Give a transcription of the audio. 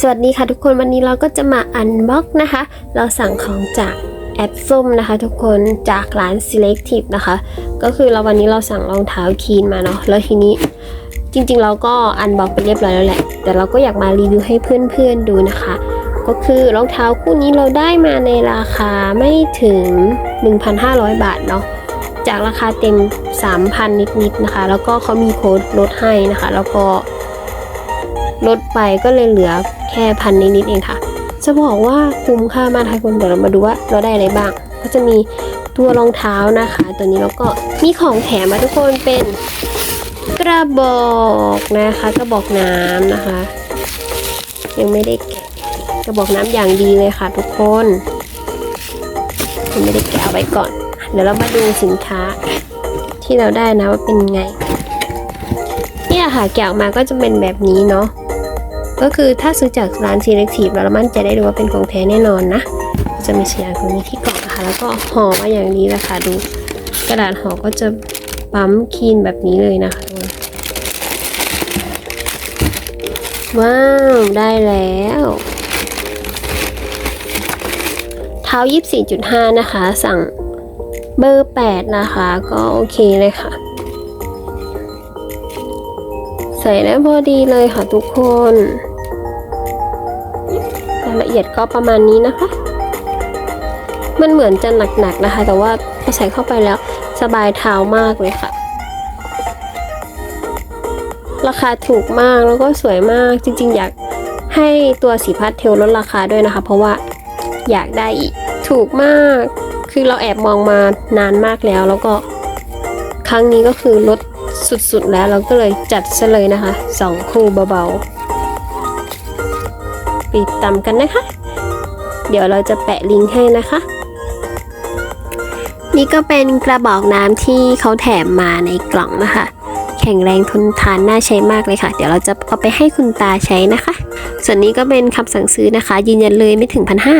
สวัสดีค่ะทุกคนวันนี้เราก็จะมาอันบ็อกนะคะ เราสั่งของจากแอปส้มนะคะ ทุกคนจากร้าน Selective นะคะ ก็คือเราวันนี้เราสั่งรองเท้าคีนมาเนาะแล้วทีนี้จริงๆ เราก็อันบ็อกไปเรียบร้อยแล้วแหละ แต่เราก็อยากมารีวิวให้เพื่อนๆดูนะคะ ก็คือรองเท้าคู่นี้เราได้มาในราคาไม่ถึง 1,500 บาทเนาะจากราคาเต็ม 3,000 นิดๆนะคะ แล้วก็เขามีโค้ดลดให้นะคะ แล้วก็ ลดไปก็เลยเหลือแค่พันนิดๆเองค่ะ จะบอกว่าคุ้มค่ามากค่ะคนเดี๋ยวเรามาดูว่าเราได้อะไรบ้าง ก็จะมีตัวรองเท้านะคะ ตัวนี้แล้วก็มีของแถมมาทุกคนเป็นกระบอกนะคะกระบอกน้ำนะคะ ยังไม่ได้แกะกระบอกน้ำอย่างดีเลยค่ะทุกคนยังไม่ได้แกะเอาไว้ก่อน เดี๋ยวเรามาดูสินค้าที่เราได้นะว่าเป็นไง เนี่ยค่ะแกะออกมาก็จะเป็นแบบนี้เนาะ ก็คือถ้าซื้อจากร้าน Selective แล้วเรามั่นใจได้เลยว่าเป็นของแท้แน่นอนนะ จะมีเสียงตรงนี้ที่กล่องนะคะ แล้วก็ห่อมาอย่างนี้แหละค่ะ ดูกระดาษห่อก็จะปั๊มคีนแบบนี้เลยนะคะทุกคนว้าว ได้แล้ว เท้า 24.5 นะคะ สั่งเบอร์ 8 นะคะ ก็โอเคเลยค่ะ ใส่ได้พอดีเลยค่ะทุกคนายละเอียดก็ประมาณนี้นะคะ มันเหมือนจะหนักๆนะคะ แต่ว่าพอใส่เข้าไปแล้วสบายเท้ามากเลยค่ะ ราคาถูกมากแล้วก็สวยมากจริง ๆ อยากให้ตัวสีพัดเทลลดราคาด้วยนะคะ เพราะว่าอยากได้อีกถูกมาก คือเราแอบมองมานานมากแล้วแล้วก็ครั้งนี้ก็คือลดสุดๆแล้วเราก็เลยจัดซะเลยนะคะสองคู่เบาๆ ปิดตามกันนะคะ เดี๋ยวเราจะแปะลิงก์ให้นะคะ นี่ก็เป็นกระบอกน้ำที่เขาแถมมาในกล่องนะคะ แข็งแรงทนทานน่าใช้มากเลยค่ะ เดี๋ยวเราจะเอาไปให้คุณตาใช้นะคะ ส่วนนี้ก็เป็นคำสั่งซื้อนะคะ ยืนยันเลยไม่ถึงพันห้า